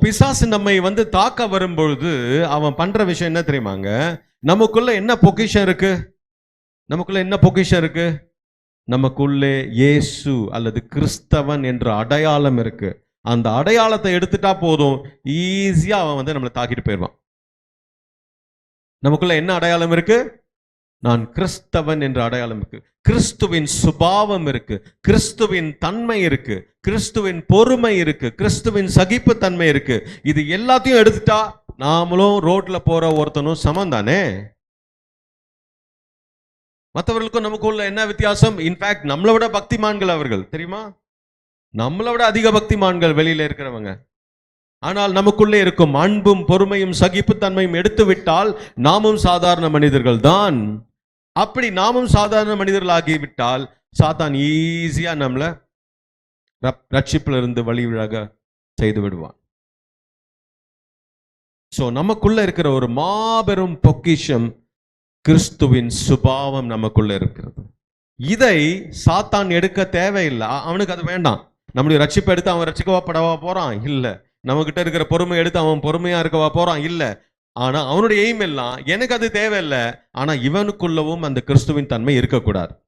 பிசாசு நம்மை வந்து தாக்க வரும்பொழுது அவன் பண்ற விஷயம் என்ன தெரியுமாங்க? நமக்குள்ள என்ன பொக்கிஷம் இருக்கு? நமக்குள்ள என்ன பொக்கிஷம் இருக்கு? நமக்குள்ளே இயேசு அல்லது கிறிஸ்தவன் என்ற அடையாளம் இருக்கு. அந்த அடையாளத்தை எடுத்துட்டா போதும். ஈஸியா அவன் வந்து நம்மளை தாக்கிட்டு போயிடுவான். நமக்குள்ள என்ன அடையாளம் இருக்கு? நான் கிறிஸ்தவன் என்ற அடையாளம் இருக்கு. கிறிஸ்துவின் சுபாவம் இருக்கு. கிறிஸ்துவின் தன்மை இருக்கு. கிறிஸ்துவின் பொறுமை இருக்கு. கிறிஸ்துவின் சகிப்புத்தன்மை இருக்கு. இது எல்லாத்தையும் எடுத்துட்டா நாமளும் ரோட்ல போற ஒருத்தனும் சமம் தானே மற்றவர்களுக்கும் நமக்குள்ள என்ன வித்தியாசம்? இன்ஃபேக்ட் நம்மளை விட பக்திமான்கள் அவர்கள். தெரியுமா? நம்மளை விட அதிக பக்திமான்கள் வெளியில இருக்கிறவங்க. ஆனால் நமக்குள்ளே இருக்கும் அன்பும் பொறுமையும் சகிப்புத்தன்மையும் எடுத்துவிட்டால் நாமும் சாதாரண மனிதர்கள் தான் அப்படி நாமும் சாதாரண மனிதர்களாகிவிட்டால் சாத்தான் ஈஸியா நம்மளை ரப்- ரட்சிப்புல இருந்து வழி விலக செய்து விடுவான். சோ நமக்குள்ள இருக்கிற ஒரு மாபெரும் பொக்கிஷம் கிறிஸ்துவின் சுபாவம் நமக்குள்ள இருக்கிறது. இதை சாத்தான் எடுக்க தேவையில்லை. அவனுக்கு அது வேண்டாம். நம்முடைய ரட்சிப்பை எடுத்து அவன் ரட்சிக்கவா படவா போறான்? இல்ல. நம்ம கிட்ட இருக்கிற பொறுமை எடுத்து அவன் பொறுமையா இருக்கவா போறான்? இல்ல. ஆனா அவனுடைய எய்ம் எல்லாம் எனக்கு அது தேவையில்லை. ஆனா இவனுக்குள்ளவும் அந்த கிறிஸ்துவின் தன்மை இருக்கக்கூடாது.